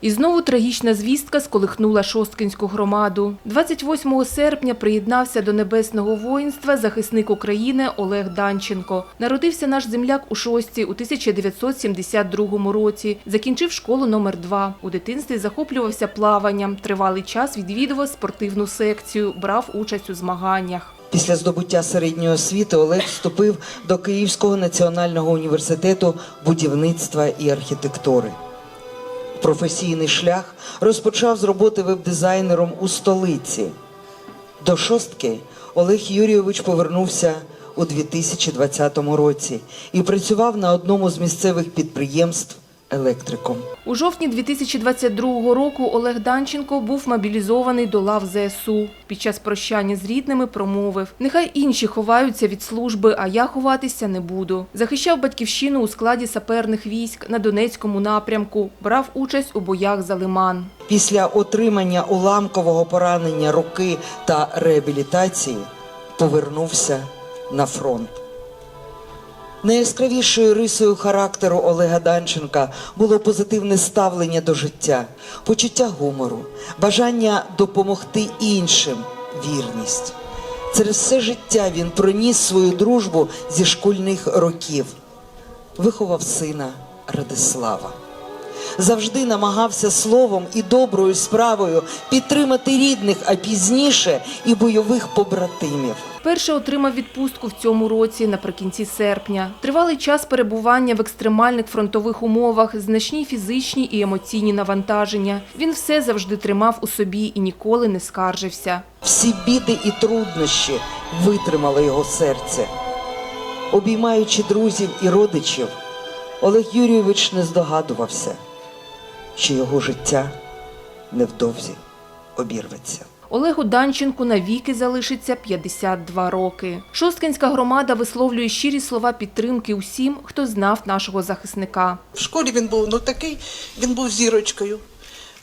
І знову трагічна звістка сколихнула Шосткинську громаду. 28 серпня приєднався до небесного воїнства захисник України Олег Данченко. Народився наш земляк у Шості у 1972 році. Закінчив школу номер 2 У дитинстві захоплювався плаванням. Тривалий час відвідував спортивну секцію, брав участь у змаганнях. Після здобуття середньої освіти Олег вступив до Київського національного університету будівництва і архітектури. Професійний шлях розпочав з роботи веб-дизайнером у столиці. До шостки Олег Юрійович повернувся у 2020 році і працював на одному з місцевих підприємств електриком. У жовтні 2022 року Олег Данченко був мобілізований до лав ЗСУ. Під час прощання з рідними промовив: Нехай інші ховаються від служби, а я ховатися не буду. Захищав батьківщину у складі саперних військ на Донецькому напрямку, брав участь у боях за Лиман. Після отримання уламкового поранення руки та реабілітації повернувся на фронт. Найяскравішою рисою характеру Олега Данченка було позитивне ставлення до життя, почуття гумору, бажання допомогти іншим, вірність. Через все життя він проніс свою дружбу зі школьних років, виховав сина Радислава завжди намагався словом і доброю справою підтримати рідних, а пізніше і бойових побратимів. Перше отримав відпустку в цьому році наприкінці серпня. Тривалий час перебування в екстремальних фронтових умовах, значні фізичні і емоційні навантаження. Він все завжди тримав у собі і ніколи не скаржився. Всі біди і труднощі витримало його серце. Обіймаючи друзів і родичів, Олег Юрійович не здогадувався, що його життя невдовзі обірветься. Олегу Данченку навіки залишиться 52 роки. Шосткинська громада висловлює щирі слова підтримки усім, хто знав нашого захисника. В школі він був ну такий, він був зірочкою.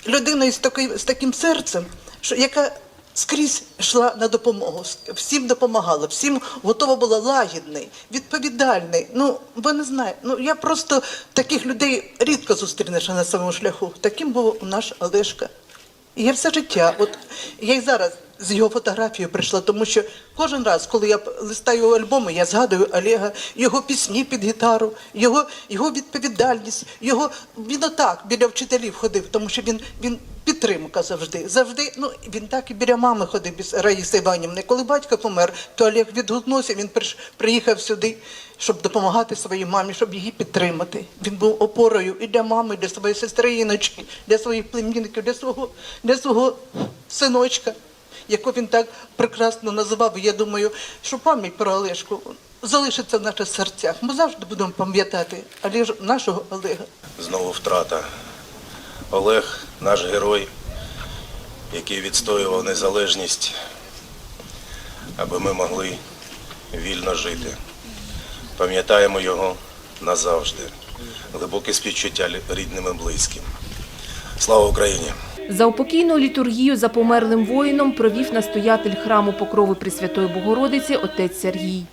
Людиною з, такий, з таким серцем, що, яка скрізь йшла на допомогу, всім допомагала, всім готова була лагідний, відповідальний. Ну, ви не знаєте, ну я просто таких людей рідко зустрінеш на своєму шляху. Таким був наш Олешка. І я все життя, от я й зараз з його фотографією прийшла, тому що кожен раз, коли я листаю альбоми, я згадую Олега, його пісні під гітару, його, його відповідальність, його він отак біля вчителів ходив, тому що він, він підтримка завжди. Завжди, ну він так і біля мами ходив без Раїси Іванівни. Коли батько помер, то Олег відгукнувся, він приїхав сюди, щоб допомагати своїй мамі, щоб її підтримати. Він був опорою і для мами, і для своєї сестри Іночки, для своїх племінників, для свого, для свого синочка, яку він так прекрасно називав. Я думаю, що пам'ять про Олешку залишиться в наших серцях. Ми завжди будемо пам'ятати Олеж, нашого Олега. Знову втрата. Олег, наш герой, який відстоював незалежність, аби ми могли вільно жити. Пам'ятаємо його назавжди. Глибоке співчуття рідним і близьким. Слава Україні! За упокійну літургію за померлим воїном провів настоятель храму Покрови Пресвятої Богородиці отець Сергій.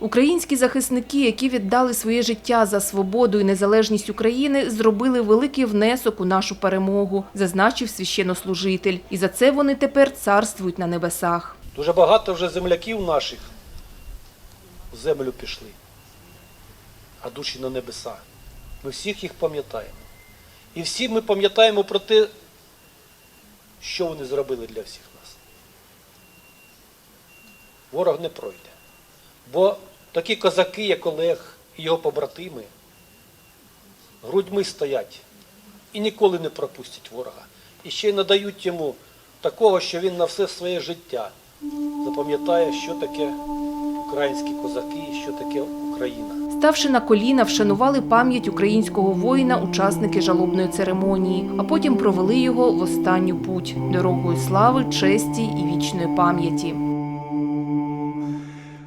Українські захисники, які віддали своє життя за свободу і незалежність України, зробили великий внесок у нашу перемогу, зазначив священнослужитель. І за це вони тепер царствують на небесах. Дуже багато вже земляків наших в землю пішли, а душі на небеса. Ми всіх їх пам'ятаємо. І всі ми пам'ятаємо про те, що вони зробили для всіх нас. Ворог не пройде. Бо такі козаки, як Олег і його побратими, грудьми стоять і ніколи не пропустять ворога. І ще й надають йому такого, що він на все своє життя запам'ятає, що таке українські козаки і що таке Україна. Ставши на коліна, вшанували пам'ять українського воїна учасники жалобної церемонії, а потім провели його в останню путь дорогою слави, честі і вічної пам'яті.